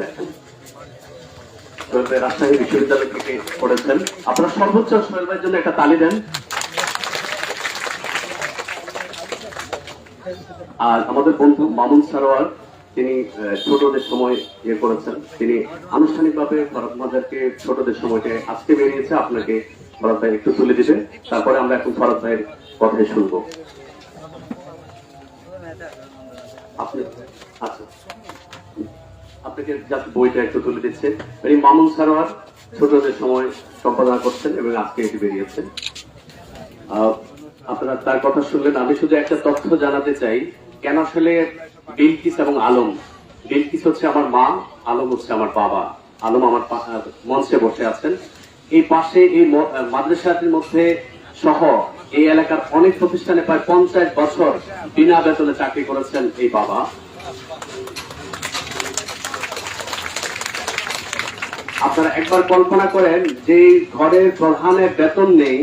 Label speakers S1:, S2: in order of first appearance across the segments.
S1: ভাই রাজশাহী বিশ্ববিদ্যালয় থেকে পড়েছেন। সর্বোচ্চ সোহেল ভাইয়ের জন্য একটা তালি দেন। আর আমাদের বন্ধু মামুন সারোয়ার, তিনি ছোটদের সময় ইয়ে করেছেন। তিনি আনুষ্ঠানিকভাবে ভরত মাজারকে ছোটদের সময়টা আজকে বেরিয়েছে। আপনাকে ভরত ভাই একটু তুলে দিবে। তারপরে আমরা এখন ভরত ভাইয়ের কথাই শুনব। আপনি আচ্ছা। আপনাকে জাস্ট বইটা একটু তুলে দিচ্ছে। এই মামুন সারোয়ার ছোটদের সময় সম্পাদনা করছেন এবং আজকে এটি বেরিয়েছে আহ, আপনারা তার কথা শুনলেন। আমি শুধু একটা তথ্য জানাতে চাই। কেন আসলে বিলকিস এবং আলম? বিলকিস হচ্ছে আমার মা আলম হচ্ছে আমার বাবা। আলম আমার মঞ্চে বসে আছেন। এই পাশে এই মাদ্রাসাটির মধ্যে সহ এই এলাকার অনেক প্রতিষ্ঠানে প্রায় পঞ্চাশ বছর বিনা বেতনে চাকরি করেছেন এই বাবা। আপনারা একবার কল্পনা করেন যে ঘরের প্রধানের বেতন নেই,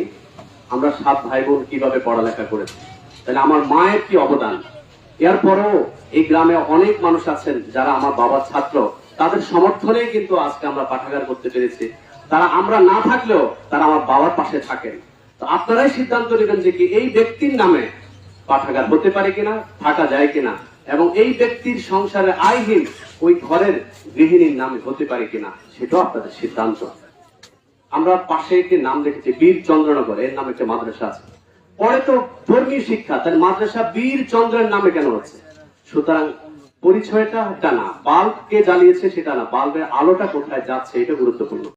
S1: আমরা সাত ভাই বোন কীভাবে পড়ালেখা করেছি? তাহলে আমার মায়ের কি অবদান? এরপরেও এই গ্রামে অনেক মানুষ আছেন যারা আমার বাবার ছাত্র। তাদের সমর্থনে কিন্তু আজকে আমরা পাঠাগার করতে পেরেছি। তারা আমরা না থাকলেও তারা আমার বাবার পাশে থাকেন। তো আপনারাই সিদ্ধান্ত নেবেন যে কি এই ব্যক্তির নামে পাঠাগার হতে পারে কিনা, থাকা যায় কিনা। এবং এই ব্যক্তির সংসারে আয়হীন ওই ঘরের গৃহিণীর নামে হতে পারে কিনা, সেটাও আপনাদের সিদ্ধান্ত। আমরা পাশে একটি নাম দেখেছি বীর চন্দ্রনগর এর নামে একটা মাদ্রাসা আছে। পরে তো ধর্মীয় শিক্ষা তার মাদ্রাসা বীর চন্দ্রের নামে কেন হচ্ছে? সুতরাং পরিচয়টা না বাল্ব কে জ্বালিয়েছে সেটা না, বাল্বের আলোটা কোথায় যাচ্ছে, এটা গুরুত্বপূর্ণ।